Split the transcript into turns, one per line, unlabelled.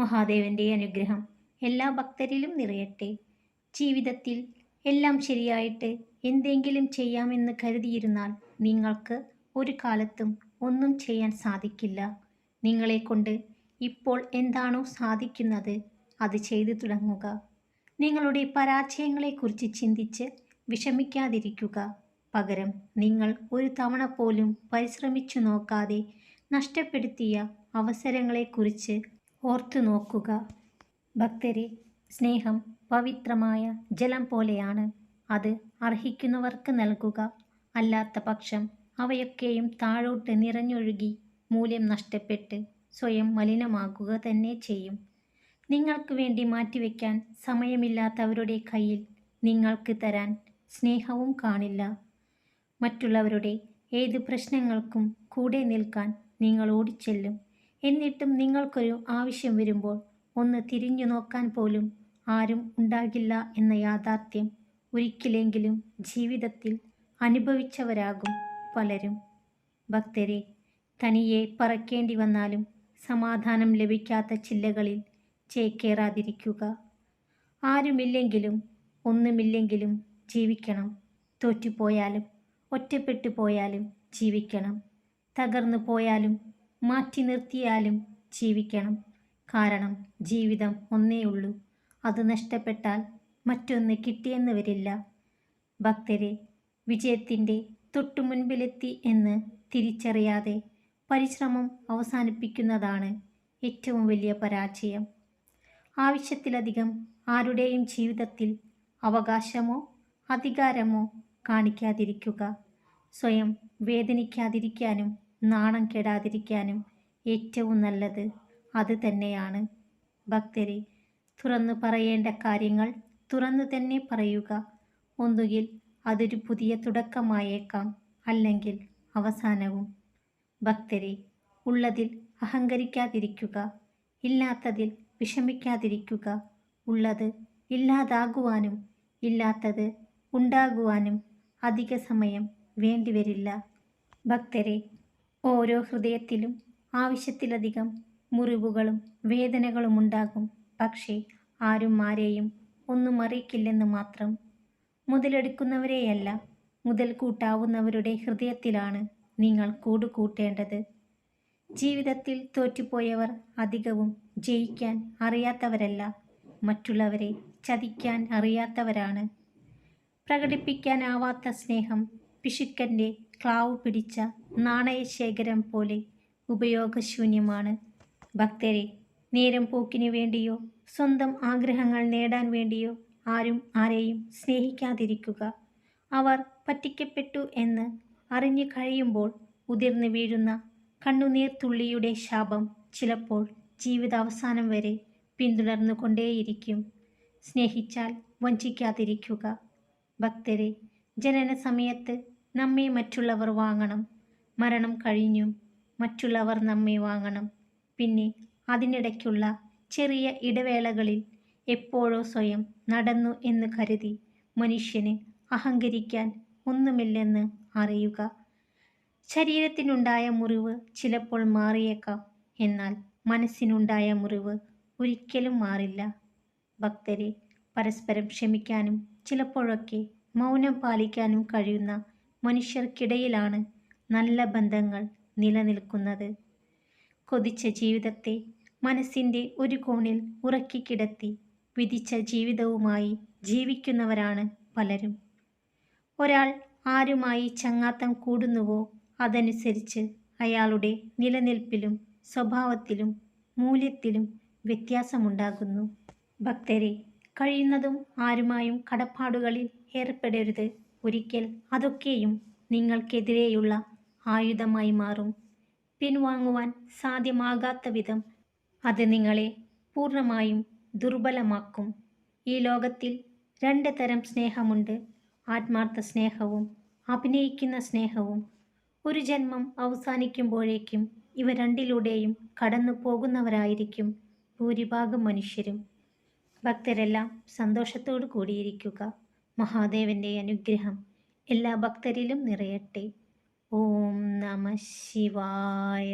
മഹാദേവന്റെ അനുഗ്രഹം എല്ലാ ഭക്തരിലും നിറയട്ടെ. ജീവിതത്തിൽ എല്ലാം ശരിയായിട്ട് എന്തെങ്കിലും ചെയ്യാമെന്ന് കരുതിയിരുന്നാൽ നിങ്ങൾക്ക് ഒരു കാലത്തും ഒന്നും ചെയ്യാൻ സാധിക്കില്ല. നിങ്ങളെക്കൊണ്ട് ഇപ്പോൾ എന്താണോ സാധിക്കുന്നത് അത് ചെയ്തു തുടങ്ങുക. നിങ്ങളുടെ പരാജയങ്ങളെക്കുറിച്ച് ചിന്തിച്ച് വിഷമിക്കാതിരിക്കുക. പകരം നിങ്ങൾ ഒരു തവണ പോലും പരിശ്രമിച്ചു നോക്കാതെ നഷ്ടപ്പെടുത്തിയ അവസരങ്ങളെക്കുറിച്ച് ഓർത്തു നോക്കുക. ഭക്തരെ സ്നേഹം പവിത്രമായ ജലം പോലെയാണ്. അത് അർഹിക്കുന്നവർക്ക് നൽകുക. അല്ലാത്ത പക്ഷം അവയൊക്കെയും താഴോട്ട് നിറഞ്ഞൊഴുകി മൂല്യം നഷ്ടപ്പെട്ട് സ്വയം മലിനമാക്കുക തന്നെ ചെയ്യും. നിങ്ങൾക്ക് വേണ്ടി മാറ്റിവെക്കാൻ സമയമില്ലാത്തവരുടെ കയ്യിൽ നിങ്ങൾക്ക് തരാൻ സ്നേഹവും കാണില്ല. മറ്റുള്ളവരുടെ ഏത് പ്രശ്നങ്ങൾക്കും കൂടെ നിൽക്കാൻ നിങ്ങൾ ഓടിച്ചെല്ലും. എന്നിട്ടും നിങ്ങൾക്കൊരു ആവശ്യം വരുമ്പോൾ ഒന്ന് തിരിഞ്ഞു നോക്കാൻ പോലും ആരും ഉണ്ടാകില്ല എന്ന യാഥാർത്ഥ്യം ഒരിക്കലെങ്കിലും ജീവിതത്തിൽ അനുഭവിച്ചവരാകും പലരും. ഭക്തരെ തനിയെ പറക്കേണ്ടി വന്നാലും സമാധാനം ലഭിക്കാത്ത ചില്ലകളിൽ ചേക്കേറാതിരിക്കുക. ആരുമില്ലെങ്കിലും ഒന്നുമില്ലെങ്കിലും ജീവിക്കണം. തോറ്റുപോയാലും ഒറ്റപ്പെട്ടു പോയാലും ജീവിക്കണം. തകർന്നു പോയാലും മാറ്റി നിർത്തിയാലും ജീവിക്കണം. കാരണം ജീവിതം ഒന്നേ ഉള്ളൂ. അത് നഷ്ടപ്പെട്ടാൽ മറ്റൊന്ന് കിട്ടിയെന്ന് വരില്ല. ഭക്തരെ വിജയത്തിന്റെ തൊട്ടു മുൻപിലെത്തി എന്ന് തിരിച്ചറിയാതെ പരിശ്രമം അവസാനിപ്പിക്കുന്നതാണ് ഏറ്റവും വലിയ പരാജയം. ആവശ്യത്തിലധികം ആരുടെയും ജീവിതത്തിൽ അവകാശമോ അധികാരമോ കാണിക്കാതിരിക്കുക സ്വയം വേദനിക്കാതിരിക്കാനും നാണം കെടാതിരിക്കാനും ഏറ്റവും നല്ലത് അത് തന്നെയാണ്. ഭക്തരെ തുറന്നു പറയേണ്ട കാര്യങ്ങൾ തുറന്നു തന്നെ പറയുക. ഒന്നുകിൽ അതൊരു പുതിയ തുടക്കമായേക്കാം അല്ലെങ്കിൽ അവസാനവും. ഭക്തരെ ഉള്ളതിൽ അഹങ്കരിക്കാതിരിക്കുക. ഇല്ലാത്തതിൽ വിഷമിക്കാതിരിക്കുക. ഉള്ളത് ഇല്ലാതാകുവാനും ഇല്ലാത്തത് ഉണ്ടാകുവാനും അധിക സമയം വേണ്ടിവരില്ല. ഭക്തരെ ഓരോ ഹൃദയത്തിലും ആവശ്യത്തിലധികം മുറിവുകളും വേദനകളും ഉണ്ടാകും. പക്ഷേ ആരും ആരെയും ഒന്നും അറിയിക്കില്ലെന്ന് മാത്രം മുതലെടുക്കുന്നവരെയല്ല മുതൽ കൂട്ടാവുന്നവരുടെ ഹൃദയത്തിലാണ് നിങ്ങൾ കൂടുകൂട്ടേണ്ടത്. ജീവിതത്തിൽ തോറ്റുപോയവർ അധികവും ജയിക്കാൻ അറിയാത്തവരല്ല മറ്റുള്ളവരെ ചതിക്കാൻ അറിയാത്തവരാണ്. പ്രകടിപ്പിക്കാനാവാത്ത സ്നേഹം പിശുക്കന്റെ ക്ലാവ് പിടിച്ച നാണയശേഖരം പോലെ ഉപയോഗശൂന്യമാണ്. ഭക്തരെ നേരം പോക്കിനു വേണ്ടിയോ സ്വന്തം ആഗ്രഹങ്ങൾ നേടാൻ വേണ്ടിയോ ആരും ആരെയും സ്നേഹിക്കാതിരിക്കുക. അവർ പറ്റിക്കപ്പെട്ടു എന്ന് അറിഞ്ഞു കഴിയുമ്പോൾ ഉതിർന്നു വീഴുന്ന കണ്ണുനീർ തുള്ളിയുടെ ശാപം ചിലപ്പോൾ ജീവിതാവസാനം വരെ പിന്തുടർന്നു കൊണ്ടേയിരിക്കും. സ്നേഹിച്ചാൽ വഞ്ചിക്കാതിരിക്കുക. ഭക്തരെ ജനന സമയത്ത് നമ്മെ മറ്റുള്ളവർ വാങ്ങണം. മരണം കഴിഞ്ഞും മറ്റുള്ളവർ നമ്മെ വാങ്ങണം. പിന്നെ അതിനിടയ്ക്കുള്ള ചെറിയ ഇടവേളകളിൽ എപ്പോഴോ സ്വയം നടന്നു എന്ന് കരുതി മനുഷ്യന് അഹങ്കരിക്കാൻ ഒന്നുമില്ലെന്ന് അറിയുക. ശരീരത്തിനുണ്ടായ മുറിവ് ചിലപ്പോൾ മാറിയേക്കാം. എന്നാൽ മനസ്സിനുണ്ടായ മുറിവ് ഒരിക്കലും മാറില്ല. ഭക്തരെ പരസ്പരം ക്ഷമിക്കാനും ചിലപ്പോഴൊക്കെ മൗനം പാലിക്കാനും കഴിയുന്ന മനുഷ്യർക്കിടയിലാണ് നല്ല ബന്ധങ്ങൾ നിലനിൽക്കുന്നത്. കൊതിച്ച ജീവിതത്തെ മനസ്സിന്റെ ഒരു കോണിൽ ഉറക്കിക്കിടത്തി വിധിച്ച ജീവിതവുമായി ജീവിക്കുന്നവരാണ് പലരും. ഒരാൾ ആരുമായി ചങ്ങാത്തം കൂടുന്നുവോ അതനുസരിച്ച് അയാളുടെ നിലനിൽപ്പിലും സ്വഭാവത്തിലും മൂല്യത്തിലും വ്യത്യാസമുണ്ടാകുന്നു. ഭക്തരെ കഴിയുന്നതും ആരുമായും കടപ്പാടുകളിൽ ഏർപ്പെടരുത്. ഒരിക്കൽ അതൊക്കെയും നിങ്ങൾക്കെതിരെയുള്ള ആയുധമായി മാറും. പിൻവാങ്ങുവാൻ സാധ്യമാകാത്ത വിധം അത് നിങ്ങളെ പൂർണമായും ദുർബലമാക്കും. ഈ ലോകത്തിൽ രണ്ട് തരം സ്നേഹമുണ്ട്. ആത്മാർത്ഥ സ്നേഹവും അഭിനയിക്കുന്ന സ്നേഹവും. ഒരു ജന്മം അവസാനിക്കുമ്പോഴേക്കും ഇവ രണ്ടിലൂടെയും കടന്നു പോകുന്നവരായിരിക്കും ഭൂരിഭാഗം മനുഷ്യരും. ഭക്തരെല്ലാം സന്തോഷത്തോടു കൂടിയിരിക്കുക. മഹാദേവന്റെ അനുഗ്രഹം എല്ലാ ഭക്തരിലും നിറയട്ടെ. ഓം നമ ശിവായ.